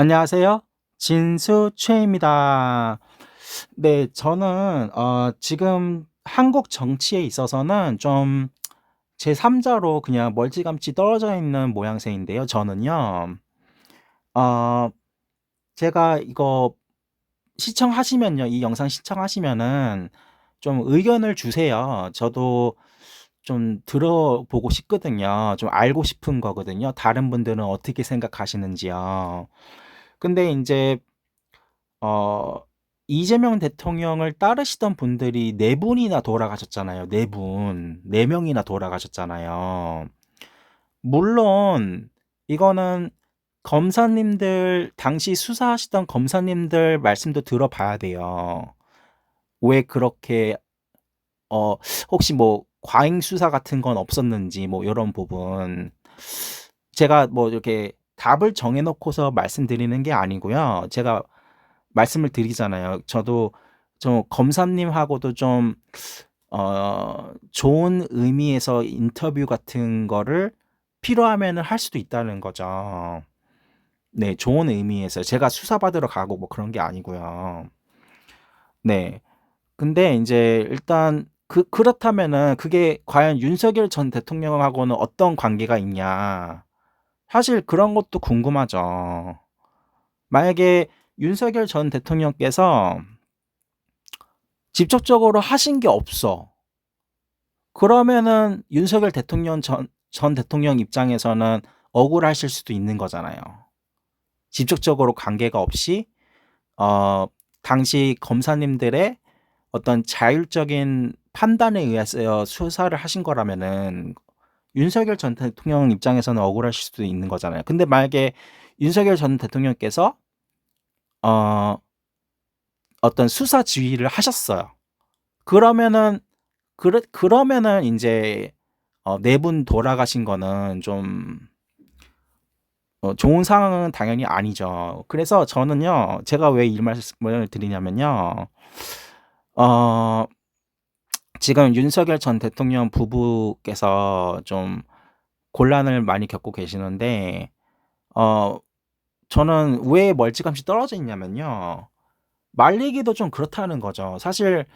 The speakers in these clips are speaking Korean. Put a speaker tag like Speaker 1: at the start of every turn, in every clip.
Speaker 1: 안녕하세요. 진수 최입니다. 네, 저는 어 지금 한국 정치에 있어서는 좀 제3자로 그냥 멀찌감치 떨어져 있는 모양새인데요. 저는요. 어 제가 이거 시청하시면요. 이 영상 시청하시면은 좀 의견을 주세요. 저도 좀 들어보고 싶거든요. 좀 알고 싶은 거거든요. 다른 분들은 어떻게 생각하시는지요. 근데 인제 어 이재명 대통령을 따르시던 분들이 4 분이나 돌아가셨잖아요. 4 분. 4 명이나 돌아가셨잖아요. 물론 이거는 검사님들 당시 수사하시던 검사님들 말씀도 들어봐야 돼요. 왜 그렇게 어 혹시 뭐 과잉 수사 같은 건 없었는지 뭐 요런 부분. 제가 뭐 이렇게 답을 정해 놓고서 말씀드리는 게 아니고요. 제가 말씀을 드리잖아요. 저도 좀 검사님하고도 좀 어 좋은 의미에서 인터뷰 같은 거를 필요하면은 할 수도 있다는 거죠. 네. 좋은 의미에서. 제가 수사받으러 가고 뭐 그런 게 아니고요. 네. 근데 인제 일단 그 그렇다면은 그게 과연 윤석열 전 대통령하고는 어떤 관계가 있냐. 사실 그런 것도 궁금하죠. 만약에 윤석열 전 대통령께서 직접적으로 하신 게 없어. 그러면은 윤석열 대통령 전 전 대통령 입장에서는 억울하실 수도 있는 거잖아요. 직접적으로 관계가 없이 어 당시 검사님들의 어떤 자율적인 판단에 의해서 수사를 하신 거라면은 윤석열 전 대통령 입장에서는 억울하실 수도 있는 거잖아요. 근데 만약에 윤석열 전 대통령께서 어 어떤 수사 지휘를 하셨어요. 그러면은 그러 그러면은 인제 어4분 돌아가신 거는 좀 어 좋은 상황은 당연히 아니죠. 그래서 저는요. 제가 왜 이 말씀을 드리냐면요. 어 지금 윤석열 전 대통령 부부께서 좀 곤란을 많이 겪고 계시는데 어 저는 왜 멀찌감치 떨어져 있냐면요. 말리기도 좀 그렇다는 거죠. 사실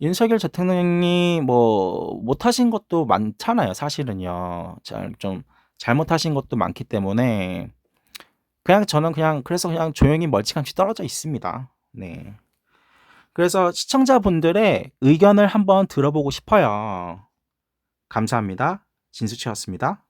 Speaker 1: 윤석열 대통령이 뭐 못하신 것도 많잖아요 사실은요. 잘 좀 잘못하신 것도 많기 때문에 그냥 저는 그냥 그래서 그냥 조용히 멀찌감치 떨어져 있습니다. 네. 그래서 시청자분들의 의견을 한번 들어보고 싶어요. 감사합니다. 진수치였습니다.